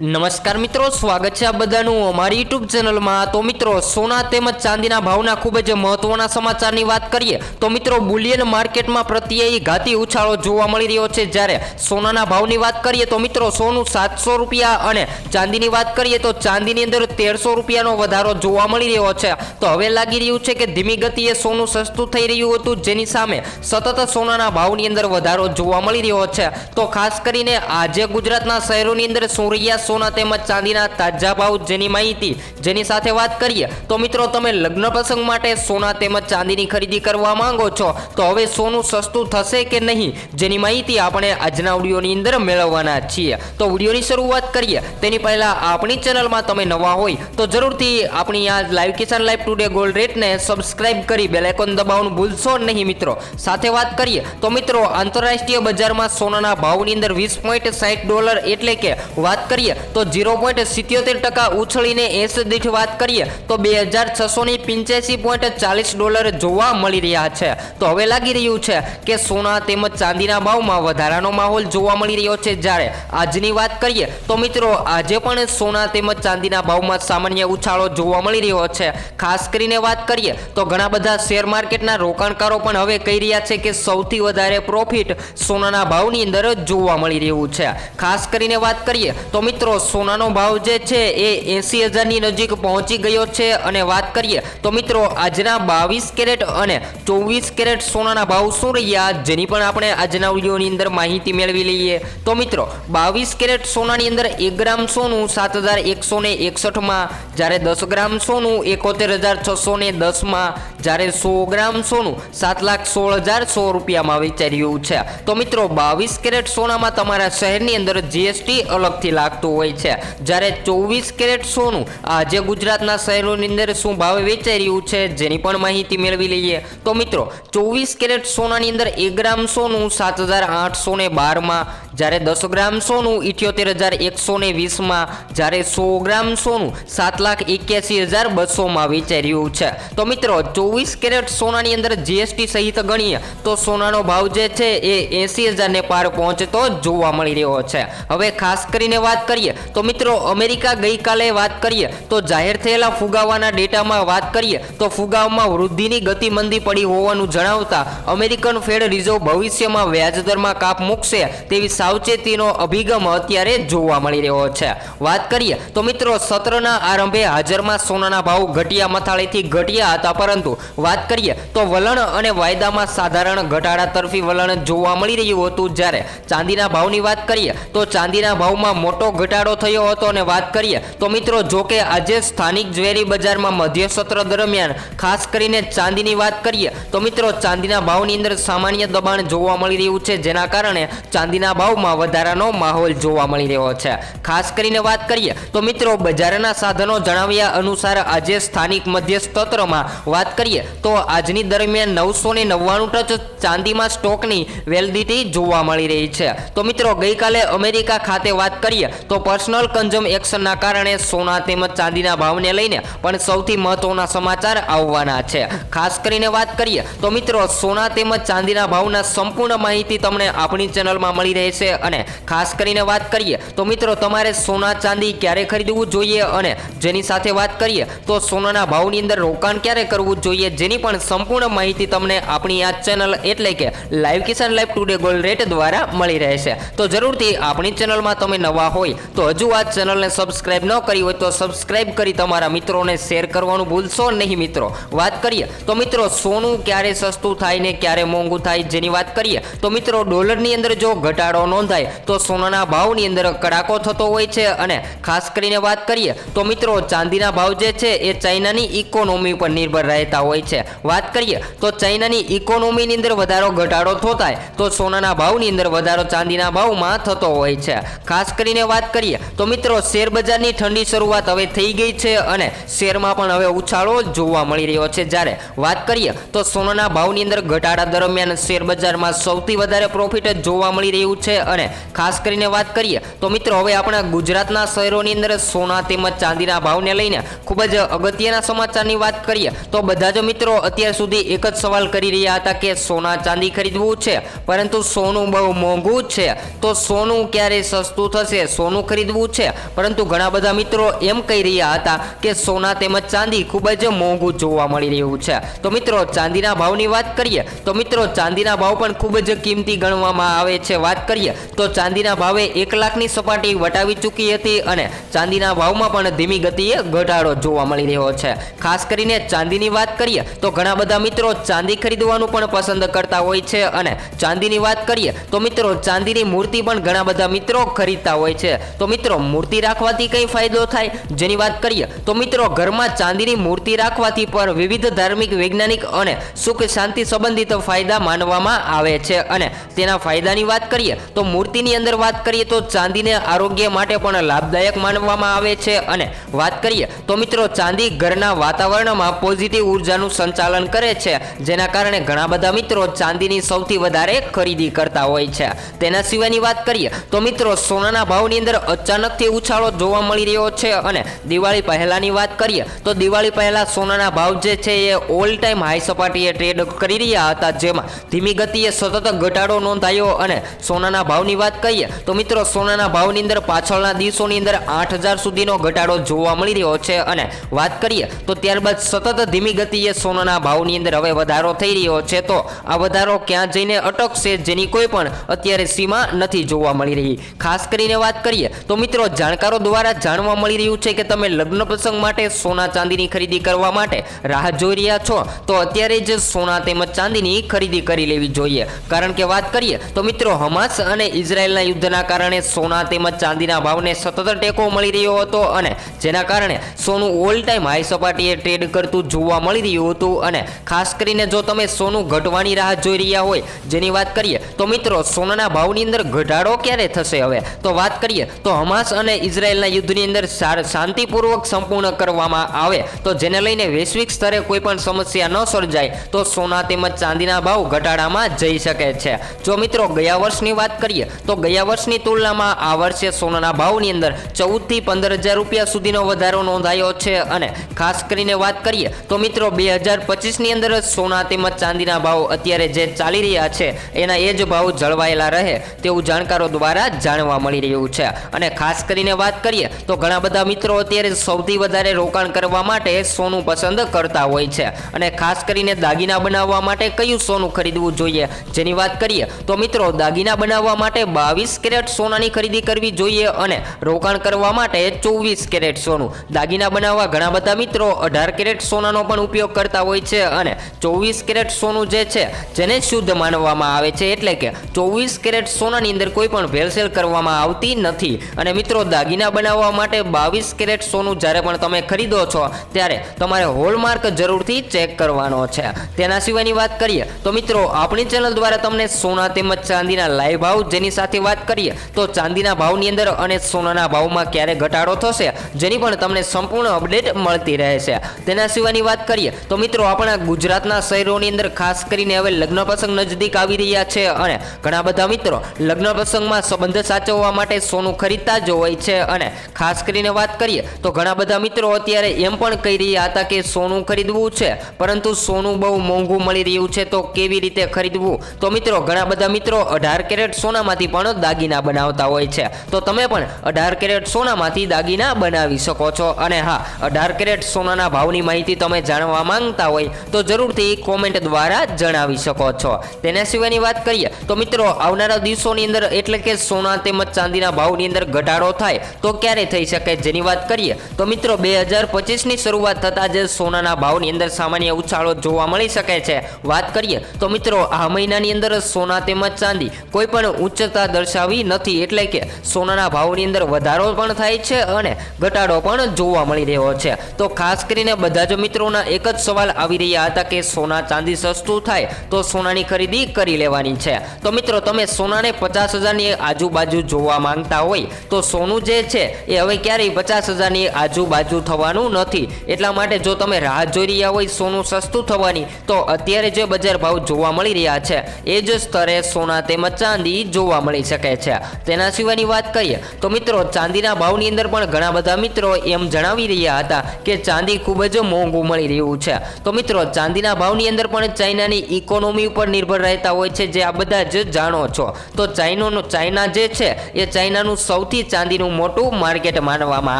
નમસ્કાર મિત્રો, સ્વાગત છે આ બધાનું અમારી યુટ્યુબ ચેનલમાં તો મિત્રો, સોના તેમજ ચાંદીના ભાવના ખૂબ જ મહત્વના સમાચારની વાત કરીએ, તો મિત્રો, બુલિયન માર્કેટમાં પ્રત્યયી ઘાતી ઉછાળો જોવા મળી રહ્યો છે. જ્યારે સોનાના ભાવની વાત કરીએ, તો મિત્રો, સોનું સાતસો રૂપિયા અને ચાંદીની વાત કરીએ, તો ચાંદીની અંદર તેરસો રૂપિયાનો વધારો જોવા મળી રહ્યો છે. તો હવે લાગી રહ્યું છે કે ધીમી ગતિએ સોનું સસ્તું થઈ રહ્યું હતું, જેની સામે સતત સોનાના ભાવની અંદર વધારો જોવા મળી રહ્યો છે. તો ખાસ કરીને આજે ગુજરાતના શહેરોની અંદર શું રહ્યા સોના તેમજ ચાંદીના તાજા ભાવ જેની માહિતી, જેની સાથે વાત કરીએ, તો મિત્રો તમે લગ્ન પ્રસંગ માટે સોના તેમજ ચાંદીની ખરીદી કરવા માંગો છો, તો હવે સોનું સસ્તું થશે કે નહીં, જેની માહિતી આપણે આજના વિડીયોની અંદર મેળવવાના છીએ. તો વિડીયોની શરૂઆત કરીએ. તેની પહેલાં આપણી ચેનલમાં તમે નવા હોય, તો જરૂરથી આપણી આ live Kisan live today gold રેટને સબસ્ક્રાઇબ કરી બેલાઇકોન દબાવવાનું ભૂલશો નહીં મિત્રો. સાથે વાત કરીએ, તો મિત્રો આંતરરાષ્ટ્રીય બજારમાં સોનાના ભાવની અંદર વીસ પોઈન્ટ સાઠ ડોલર એટલે કે વાત કરીએ તો ઝીરો પોઈન્ટ સિત્યોતેર ટકા ઉછળીને એસ દીઠ વાત કરીએ, તો બે હજાર છસોની પિંચ્યાસી પોઈન્ટ ચાલીસ ડોલર જોવા મળી રહ્યા છે. તો હવે લાગી રહ્યું છે કે સોના તેમજ ચાંદીના ભાવમાં વધારાનો માહોલ જોવા મળી રહ્યો છે. જ્યારે આજની વાત કરીએ, તો મિત્રો આજે પણ સોના તેમજ ચાંદીના ભાવમાં સામાન્ય ઉછાળો જોવા મળી રહ્યો છે. ખાસ કરીને વાત કરીએ, તો ઘણા બધા શેર માર્કેટના રોકાણકારો પણ હવે કહી રહ્યા છે કે સૌથી વધારે પ્રોફિટ સોનાના ભાવની અંદર જોવા મળી રહ્યું છે. ખાસ કરીને વાત કરીએ, તો મિત્રો સોનાનો ભાવ જે છે એ એંસી હજારની નજીક પહોંચી ગયો છે. અને વાત કરીએ તો મિત્રો, આજના બાવીસ કેરેટ અને ચોવીસ કેરેટ સોનાના ભાવ શું રહ્યા? જેની પણ આપણે આજના વિડીયોની અંદર માહિતી મેળવી લઈએ. તો મિત્રો, બાવીસ કેરેટ સોનાની અંદર એક ગ્રામ સોનું સાત હજાર એકસો ને એકસઠમાં, જ્યારે દસ ગ્રામ સોનું એકોતેર હજાર છસો ને દસમાં જ્યારે સો ગ્રામ સોનું સાત લાખ સોળ હજાર સો રૂપિયામાં વેચાઈ રહ્યું છે. તો મિત્રો, બાવીસ કેરેટ સોનામાં તમારા શહેરની અંદર જીએસટી અલગથી લાગતું હોય છે. જ્યારે ચોવીસ કેરેટ સોનું આજે ગુજરાતના શહેરોની અંદર શું ભાવે વેચાઈ રહ્યું છે, જેની પણ માહિતી મેળવી લઈએ. તો મિત્રો, ચોવીસ કેરેટ સોનાની અંદર એક ગ્રામ સોનું સાત હજાર આઠસો ને બારમાં જ્યારે દસ ગ્રામ સોનું, ઇઠ્યોતેર હજાર એકસો ને વીસમાં જ્યારે સો ગ્રામ સોનું, સાત લાખ એક્યાસી હજાર બસોમાં વેચાઈ રહ્યું છે. તો મિત્રો, ચોવીસ કેરેટ સોનાની અંદર જીએસટી સહિત ગણીએ, તો સોનાનો ભાવ જે છે એ એંસી હજારને પાર પહોંચતો જોવા મળી રહ્યો છે. હવે ખાસ કરીને વાત કરીએ, તો મિત્રો, અમેરિકા ગઈકાલે વાત કરીએ, તો જાહેર થયેલા ફુગાવાના ડેટામાં વાત કરીએ, તો ફુગાવામાં વૃદ્ધિની ગતિ મંદી પડી હોવાનું જણાવતા અમેરિકન ફેડ રિઝર્વ ભવિષ્યમાં વ્યાજદરમાં કાપ મૂકશે તેવી સાવચેતીનો અભિગમ અત્યારે જોવા મળી રહ્યો છે. વાત કરીએ તો મિત્રો સત્રના આરંભે હાજરમાં સોનાના ભાવ ઘટિયા મથાળીથી ઘટ્યા હતા, પરંતુ વાત કરીએ તો વલણ અને વાયદામાં સાધારણ ઘટાડા તરફી વલણ જોવા મળી રહ્યું હતું. જ્યારે ચાંદીના ભાવની વાત કરીએ તો ચાંદીના ભાવમાં મોટો ઘટાડો થયો હતો અને વાત કરીએ તો મિત્રો જોકે આજે સ્થાનિક જ્વેરી બજારમાં મધ્ય સત્ર દરમિયાન ખાસ કરીને ચાંદીની વાત કરીએ તો મિત્રો ચાંદીના ભાવની અંદર સામાન્ય દબાણ જોવા મળી રહ્યું છે, જેના કારણે ચાંદીના ભાવમાં વધારાનો માહોલ જોવા મળી રહ્યો છે. ખાસ કરીને વાત કરીએ તો મિત્રો, બજારના સાધનો જણાવ્યા અનુસાર આજે સ્થાનિક મધ્યસ્તત્રમાં વાત કરીએ તો આજની દરમિયાન નવસો ને નવ્વાણું ટચ ચાંદીમાં સ્ટોકની વેલિડિટી જોવા મળી રહી છે. તો મિત્રો, ગઈકાલે અમેરિકા ખાતે વાત કરીએ તો પર્સનલ કન્ઝમ એક્શનના કારણે સોના તેમજ ચાંદીના ભાવને લઈને પણ સૌથી મહત્વના સમાચાર આવવાના છે. ખાસ કરીને વાત કરીએ તો મિત્રો, સોના તેમજ ચાંદીના ભાવના સંપૂર્ણ માહિતી તમને આપણી ચેનલમાં મળી રહેશે. અને ખાસ કરીને વાત કરીએ તો મિત્રો તમારે સોના ચાંદી ક્યારે ખરીદવું જોઈએ અને જેની સાથે વાત કરીએ તો સોનાના ભાવની અંદર રોકાણ ક્યારે કરવું જોઈએ જેની પણ સંપૂર્ણ માહિતી તમને આપણી આ ચેનલ એટલે કે live Kisan live today gold rate દ્વારા મળી રહેશે. તો જરૂરથી આપણી ચેનલમાં તમે નવા હોય તો હજુ આ ચેનલને સબસ્ક્રાઈબ ન કરી હોય તો સબસ્ક્રાઈબ કરી તમારા મિત્રોને શેર કરવાનું ભૂલશો નહીં મિત્રો. વાત કરીએ તો મિત્રો સોનું ક્યારે સસ્તું થાય ને ક્યારે મોંઘું થાય જેની વાત કરીએ તો મિત્રો ડોલરની અંદર જો ઘટાડો નોંધાય. તો સોનાના ભાવની અંદર કડાકો થતો હોય છે અને ખાસ કરીને વાત કરીએ તો મિત્રો ચાંદીના ભાવ જે છે એ ચાઇનાની ઇકોનોમી પર નિર્ભર રહેતા હોય છે. વાત કરીએ તો ચાઇનાની ઇકોનોમીની અંદર વધારો ઘટાડો થતાય તો સોનાના ભાવની અંદર વધારો ચાંદીના ભાવમાં થતો હોય છે. ખાસ કરીને વાત કરીએ તો મિત્રો શેર બજારની ઠંડી શરૂઆત હવે થઈ ગઈ છે અને શેરમાં પણ હવે ઉછાળો જોવા મળી રહ્યો છે. જ્યારે વાત કરીએ તો સોનાના ભાવની અંદર ઘટાડા દરમિયાન શેર બજારમાં સૌથી વધારે પ્રોફિટ જોવા મળી રહ્યું છે અને ખાસ કરીને વાત કરીએ તો મિત્રો, હવે આપણા ગુજરાતના શહેરોની અંદર સોના તેમજ ચાંદીના ભાવને લઈને ખૂબ જ અગત્યના સમાચારની વાત કરીએ તો બધા જ મિત્રો અત્યાર સુધી એક જ સવાલ કરી રહ્યા હતા કે સોના ચાંદી ખરીદવું છે, પરંતુ સોનું બહુ મોંઘું છે. તો સોનું ક્યારે સસ્તું થશે? સોનું ખરીદવું છે. પરંતુ ઘણા બધા મિત્રો એમ કહી રહ્યા હતા કે સોના તેમજ ચાંદી ખૂબ જ મોંઘું જોવા મળી રહ્યું છે. તો મિત્રો, ચાંદીના ભાવની વાત કરીએ તો મિત્રો, ચાંદીના ભાવ પણ ખૂબ જ કિંમતી ગણવામાં આવે છે. વાત કરીએ તો ચાંદીના ભાવે એક લાખની સપાટી વટાવી ચૂકી હતી અને ચાંદીના ભાવમાં પણ ધીમી ગતિએ ઘટાડો જોવા મળી રહ્યો છે. ખાસ કરીને ચાંદીની વાત કરીએ તો ઘણા બધા મિત્રો ચાંદી ખરીદવાનું પણ પસંદ કરતા હોય છે અને ચાંદીની વાત કરીએ તો મિત્રો ચાંદીની મૂર્તિ પણ ઘણા બધા મિત્રો ખરીદતા હોય છે. તો મિત્રો મૂર્તિ રાખવાથી કઈ ફાયદો થાય? જેની વાત કરીએ તો મિત્રો ઘરમાં ચાંદીની મૂર્તિ રાખવાથી પર વિવિધ ધાર્મિક, વૈજ્ઞાનિક અને સુખ શાંતિ સંબંધિત ફાયદા માનવામાં આવે છે અને તેના ફાયદાની વાત કરીએ તો મૂર્તિની અંદર વાત કરીએ તો ચાંદીને આરોગ્ય માટે પણ લાભદાયક માનવામાં આવે છે. અને વાત કરીએ તો મિત્રો, ચાંદી ઘરના વાતાવરણમાં પોઝિટિવ ઉર્જાનું સંચાલન કરે છે. જેના કારણે ઘણા બધા મિત્રો ચાંદીની સૌથી વધારે ખરીદી કરતા હોય છે. તેના સિવાયની વાત કરીએ તો મિત્રો, સોનાના ભાવની અંદર અચાનકથી ઉછાળો જોવા મળી રહ્યો છે. અને દિવાળી પહેલાની વાત કરીએ તો દિવાળી પહેલાં સોનાના ભાવ જે છે એ ઓલ ટાઈમ હાઈ સપાટીએ ટ્રેડ કરી રહ્યા હતા. જેમાં ધીમી ગતિએ સતત ઘટાડો નોંધાયો અને સોનાના ભાવની વાત કરીએ તો મિત્રો સોનાના ભાવની અંદર પાછળના દિવસોની અંદર આઠ હજાર સુધીનો ઘટાડો જોવા મળી રહ્યો છે. અને વાત કરીએ, તો ત્યારબાદ સતત ધીમી ગતિએ સોનાના ભાવની અંદર હવે વધારો થઈ રહ્યો છે. તો આ વધારો ક્યાં જઈને અટકશે જેની કોઈ પણ અત્યારે સીમા નથી જોવા મળી રહી. ખાસ કરીને વાત કરીએ, તો મિત્રો જાણકારો દ્વારા જાણવા મળી રહ્યું છે કે તમે લગ્ન પ્રસંગ માટે સોના ચાંદીની ખરીદી કરવા માટે રાહ જોઈ રહ્યા છો, તો અત્યારે જ સોના તેમજ ચાંદીની ખરીદી કરી લેવી જોઈએ. કારણ કે વાત કરીએ, તો મિત્રો હમાસ અને ઇઝરાયલના યુદ્ધના કારણે સોના તેમજ ચાંદીના ભાવને સતત ટેકો મળી રહ્યો હતો અને જેના કારણે સોનું ઓલ ટાઈમ હાઈ સપાટીએ ટ્રેડ કરતું જોવા મળી રહ્યું હતું અને ખાસ કરીને જો તમે સોનું ઘટવાની રાહ જોઈ રહ્યા હોય, જેની વાત કરીએ તો મિત્રો સોનાના ભાવની અંદર ઘટાડો ક્યારે થશે હવે? તો વાત કરીએ તો હમાસ અને ઇઝરાયલના યુદ્ધની અંદર શાંતિપૂર્વક સંપૂર્ણ કરવામાં આવે તો જેને લઈને વૈશ્વિક સ્તરે કોઈ પણ સમસ્યા ન સર્જાય તો સોના તેમજ ચાંદીના ભાવ ઘટાડામાં જઈ શકે છે. જો મિત્રો ગયા વર્ષની વાત કરીએ તો ગયા વર્ષની તુલનામાં આ વર્ષે સોનાના ભાવની અંદર ચૌદથી પંદર હજાર રૂપિયા સુધીનો વધારો નોંધાયો છે. અને ખાસ કરીને વાત કરીએ તો મિત્રો, બે હજાર પચીસની અંદર સોના તેમજ ચાંદીના ભાવ અત્યારે જે ચાલી રહ્યા છે, એના એ જ ભાવ જળવાયેલા રહે તેવું જાણકારો દ્વારા જાણવા મળી રહ્યું છે. અને ખાસ કરીને વાત કરીએ તો ઘણા બધા મિત્રો અત્યારે સૌથી વધારે રોકાણ કરવા માટે સોનું પસંદ કરતા હોય છે. અને ખાસ કરીને દાગીના બનાવવા માટે કયું સોનું ખરીદવું જોઈએ? જેની વાત કરીએ તો મિત્રો, દાગીના બનાવવા માટે બાવીસ કેરેટ સોનાની ખરીદી કરવી જોઈએ અને રોકાણ કરવા માટે ચોવીસ કેરેટ સોનું. દાગીના બનાવવા ઘણા બધા મિત્રો અઢાર કેરેટ સોનાનો પણ ઉપયોગ કરતા હોય છે અને ચોવીસ કેરેટ સોનું જે છે, જેને શુદ્ધ માનવામાં આવે છે એટલે કે ચોવીસ કેરેટ સોનાની અંદર કોઈ પણ ભેળસેળ કરવામાં આવતી નથી. અને મિત્રો, દાગીના બનાવવા માટે બાવીસ કેરેટ સોનું જ્યારે પણ તમે ખરીદો છો, ત્યારે તમારે હોલમાર્ક જરૂરથી ચેક કરવાનો છે. તેના સિવાયની વાત કરીએ, તો મિત્રો, આપણી ચેનલ દ્વારા તમને સોના તેમજ ચાંદીના લાઈવ ભાવ જેની સાથે વાત કરીએ, તો ચાંદીના ભાવની અંદર અને સોનાના ભાવમાં ક્યારે ઘટાડો થશે, જેની પણ તમને સંપૂર્ણ અપડેટ મળતી રહે છે તેના સિવાયની વાત કરીએ, તો મિત્રો આપણા ગુજરાતના શહેરોની અંદર ખાસ કરીને હવે લગ્ન પ્રસંગ નજીક આવી રહ્યા છે અને ઘણા બધા મિત્રો લગ્ન પ્રસંગમાં સંબંધ સાચવવા માટે સોનું ખરીદતા જ હોય છે અને ખાસ કરીને વાત કરીએ, તો ઘણા બધા મિત્રો અત્યારે એમ પણ કહી રહ્યા હતા કે સોનું ખરીદવું છે, પરંતુ સોનું બહુ મોંઘું મળી રહ્યું છે, તો કેવી રીતે ખરીદવું? તો મિત્રો, ઘણા બધા મિત્રો અઢાર કેરેટ સોનામાંથી પણ દાગીના બનાવતા હોય છે. તો તમે પણ અઢાર કેરેટ સોનામાંથી દાગીના બનાવી શકો છો. અને હા, અઢાર કેરેટ સોનાના ભાવની માહિતી તમે જાણવા માંગતા હોય તો જરૂરથી કોમેન્ટ દ્વારા જણાવી શકો છો. તેના સિવાયની વાત કરીએ તો મિત્રો, આવનારા દિવસોની અંદર એટલે કે સોના તેમજ ચાંદીના ભાવની અંદર ઘટાડો થાય તો ક્યારે થઈ શકે જેની વાત કરીએ તો મિત્રો, બે હજાર પચીસની શરૂઆત થતાં જ સોનાના ભાવની અંદર સામાન્ય ઉછાળો જોવા મળી શકે છે. વાત કરીએ તો મિત્રો, આ મહિનાની અંદર સોના તેમજ ચાંદી કોઈ પણ ઉચ્ચતા દર્શાવી નથી. એટલે કે સોનાના ભાવની અંદર વધારો પણ થાય છે અને ઘટાડો પણ જોવા મળી રહ્યો છે. તો ખાસ કરીને બધા જ મિત્રોના એક જ સવાલ આવી રહ્યા હતા કે સોના ચાંદી સસ્તું થાય તો સોનાની ખરીદી કરી લેવાની છે. તો મિત્રો, તમે સોનાને પચાસ હજારની આજુબાજુ જોવા માંગતા હોય તો સોનું જે છે એ હવે ક્યારેય પચાસ હજારની આજુબાજુ થવાનું નથી. એટલા માટે જો તમે રાહ જોઈ રહ્યા હોય સોનું સસ્તું થવાની, તો અત્યારે જે બજાર ભાવ જોવા મળી રહ્યા છે, એ જ સ્તરે સોના તેમજ ચાંદી જોવા મળી શકે છે. તેના સિવાયની વાત કરીએ, તો મિત્રો ચાંદીના ભાવની અંદર પણ ઘણા બધા મિત્રો એમ જણાવી રહ્યા હતા કે ચાંદી ખૂબ જ મોંઘું મળી રહ્યું છે. તો મિત્રો, ચાંદીના ભાવની અંદર પણ ચાઇનાની ઇકોનોમી ઉપર નિર્ભર રહેતા હોય છે, જે આ બધા જ જાણો છો. તો ચાઇનોનો, ચાઇના જે છે, એ ચાઇનાનું સૌથી ચાંદીનું મોટું માર્કેટ માનવામાં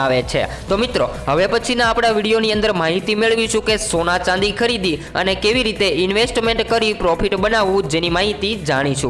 આવે છે. તો મિત્રો, હવે પછીના આપણા વિડીયોની અંદર માહિતી મેળવીશું કે સોના ચાંદી ખરીદી અને કેવી રીતે ઇન્વેસ્ટમેન્ટ કરી પ્રોફિટ બનાવવું જેની માહિતી જાણીશું.